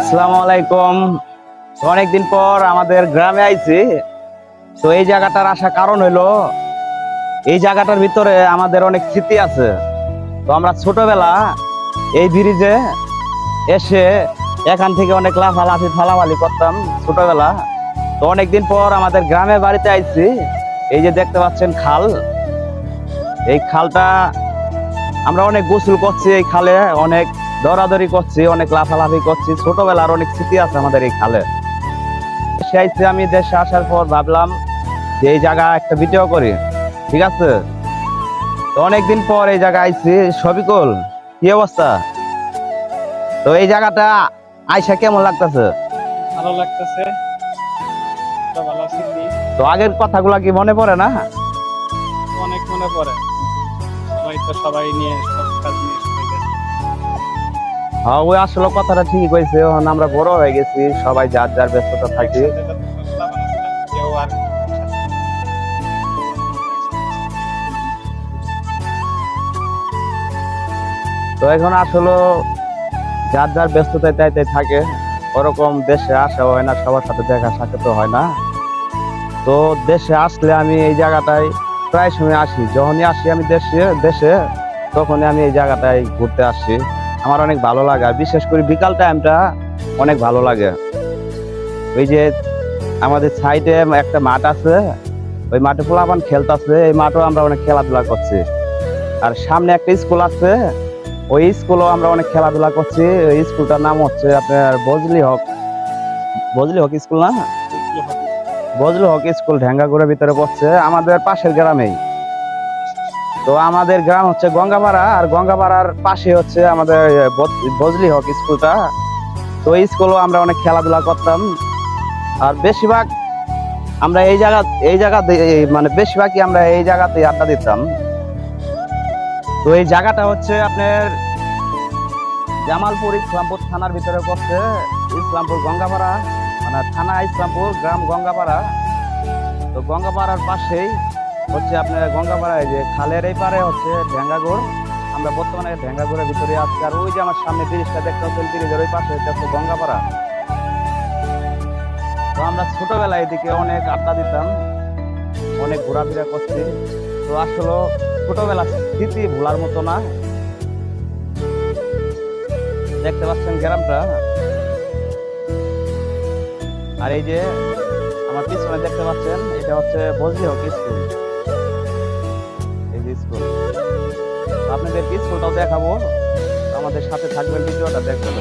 আসসালামু আলাইকুম। অনেকদিন পর আমাদের গ্রামে আইছি। তো এই জায়গাটার আসা কারণ হইল, এই জায়গাটার ভিতরে আমাদের অনেক স্মৃতি আছে। তো আমরা ছোটবেলা এই ব্রিজে এসে এখান থেকে অনেক লাফালাফি, ফালাফালি করতাম ছোটবেলা। তো অনেকদিন পর আমাদের গ্রামে বাড়িতে আইছি। এই যে দেখতে পাচ্ছেন খাল। এই খালটা আমরা অনেক গোসল করছি এই খালে, অনেক দৌড়াদৌড়ি করছি অনেক লাফালাফি করছি। ছোটবেলার অনেক স্মৃতি আছে আমাদের এই খালে সেই আমি দেশে আসার পর ভাবলাম যে এই জায়গা একটা ভিডিও করি। ঠিক আছে? তো অনেকদিন পর এই জায়গা আইছি। সবিকল কি অবস্থা? তো এই জায়গাটা আইসা কেমন লাগতেছে? ভালো লাগতেছে। তো আগের কথাগুলা কি মনে পড়ে না? অনেক মনে পড়ে। সবাই তো সবাই নিয়ে। হ্যাঁ ওই আসলে কথাটা ঠিকই কইছে এখন আমরা বড় হয়ে গেছি, সবাই যার যার ব্যস্ততা থাকি। তো এখন আসলে যার যার ব্যস্ততায় তাই তাই থাকে, ওরকম দেশে আসা হয় না, সবার সাথে দেখা সাক্ষাৎ হয় না। তো দেশে আসলে আমি এই জায়গাটায় প্রায় সময় আসি, যখনই আসি আমি দেশে দেশে, তখনই আমি এই জায়গাটায় ঘুরতে আসি। আমার অনেক ভালো লাগে। আর বিশেষ করে বিকাল টাইমটা অনেক ভালো লাগে। ওই যে আমাদের সাইডে একটা মাঠ আছে ওই মাঠে পোলাপান খেলতেছে এই মাঠেও আমরা অনেক খেলাধুলা করছি। আর সামনে একটা স্কুল আছে ওই স্কুলও আমরা অনেক খেলাধুলা করছি। ওই স্কুলটার নাম হচ্ছে আপনার বজলি হক। বজলি হক স্কুল না? বজলি হক। স্কুল ঢেঙ্গাগুড়ের ভিতরে পড়ছে। আমাদের পাশের গ্রামেই। তো আমাদের গ্রাম হচ্ছে গঙ্গাপাড়া আর গঙ্গাপাড়ার পাশে হচ্ছে আমাদের বজ- বজলি হক স্কুলটা। তো এই স্কুলও আমরা অনেক খেলাধুলা করতাম। আর বেশিরভাগ আমরা এই জায়গা, এই জায়গাতে মানে বেশিরভাগই আমরা এই জায়গাতে আড্ডা দিতাম। তো এই জায়গাটা হচ্ছে আপনার জামালপুর ইসলামপুর থানার ভিতরে পড়ছে। ইসলামপুর গঙ্গাপাড়া মানে থানা ইসলামপুর, গ্রাম গঙ্গাপাড়া তো গঙ্গাপাড়ার পাশেই হচ্ছে আপনার গঙ্গাপাড়ায় যে খালের এই পারে হচ্ছে ঢেঙ্গাগড় আমরা বর্তমানে ঢেঙ্গাগড়ের ভিতরে আছি। আর ওই যে আমার সামনে ব্রিজটা দেখতে হচ্ছে ব্রিজের ওই পাশে হচ্ছে গঙ্গাপাড়া। তো আমরা ছোটবেলায় এদিকে অনেক আড্ডা দিতাম, অনেক ঘোরাফেরা করছি। তো আসলে ছোটবেলার স্মৃতি ভোলার মতো না। দেখতে পাচ্ছেন গ্রামটা। আর এই যে আমার পিছনে দেখতে পাচ্ছেন, এটা হচ্ছে বজলি হক স্কুল। আপনাদের স্কুলটাও দেখাবো। আমাদের সাথে থাকবেন, ভিডিওটা দেখবেন।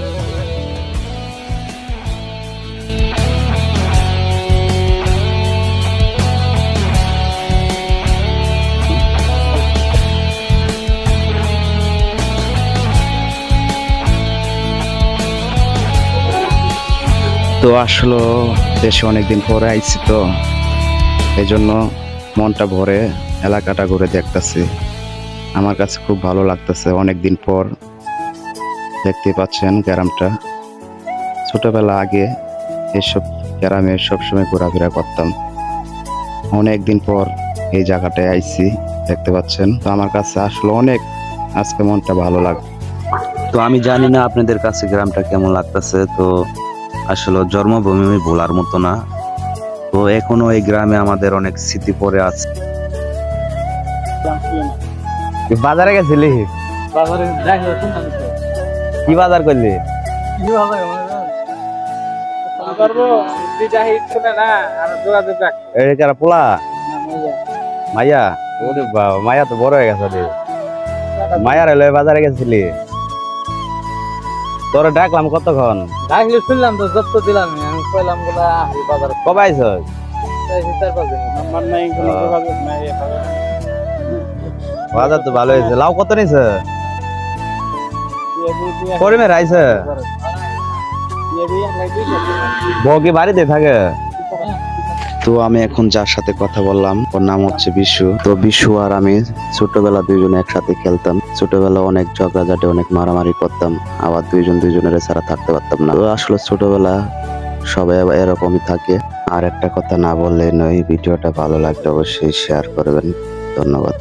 তো আসলো, দেশে অনেকদিন পরে আইছি তো। এই জন্য মনটা ভরে, এলাকাটা ঘুরে দেখতেছি। আমার কাছে খুব ভালো লাগতেছে অনেকদিন পর। দেখতে পাচ্ছেন ক্যারামটা। ছোটবেলা আগে এসব গ্রামে সবসময় ঘোরাফেরা করতাম। অনেকদিন পর এই জায়গাটায় আইছি, দেখতে পাচ্ছেন। তো আমার কাছে আসলে অনেক, আজকে মনটা ভালো লাগে, তো আমি জানি না আপনাদের কাছে গ্রামটা কেমন লাগতেছে, তো আসলে জন্মভূমি ভোলার মতো না। তো এখনও এই গ্রামে আমাদের অনেক স্মৃতি পড়ে আছে। বাজারে গেছিলি? বাজারে? কি বাজার করলি কি বাজারে মনে হয়? ফোন করব, যদি যাই শুনে না, আর যোগাযোগ রাখ। এই যারা পোলা মাইয়া। মাইয়া? ওরে বাবা মাইয়া তো বড় হয়ে গেছে রে। বাজারে গেছিলি? তোরে ডাকলাম কতক্ষণ? ডাকলে শুনলাম তো যত দিলাম আমি কইলামগুলা এই বাজারে কবে আইস চাইছি চার পাঁচ দিন। নাম্বার নাই কোনো যোগাযোগ নাই এভাবে। বাজার তো ভালো হয়েছে। লাউ কত নিছে বিয়ে দিয়ে দিয়ে করিমের আইছে বিয়ে দিয়ে আমরা দুইটা দিলাম। বউ কি বাড়িতে থাকে। তো আমি এখন যার সাথে কথা বললাম, ওর নাম হচ্ছে বিশু। তো বিশু আর আমি ছোটবেলা দুইজনে একসাথে খেলতাম। ছোটবেলা অনেক ঝগড়াঝাটি, অনেক মারামারি করতাম। আবার দুইজন দুইজনের ছাড়া থাকতে পারতাম না। আসলে ছোটবেলা সবাই এরকমই থাকে। আর একটা কথা না বললে নয়, ভিডিওটা ভালো লাগলে অবশ্যই শেয়ার করবেন। ধন্যবাদ।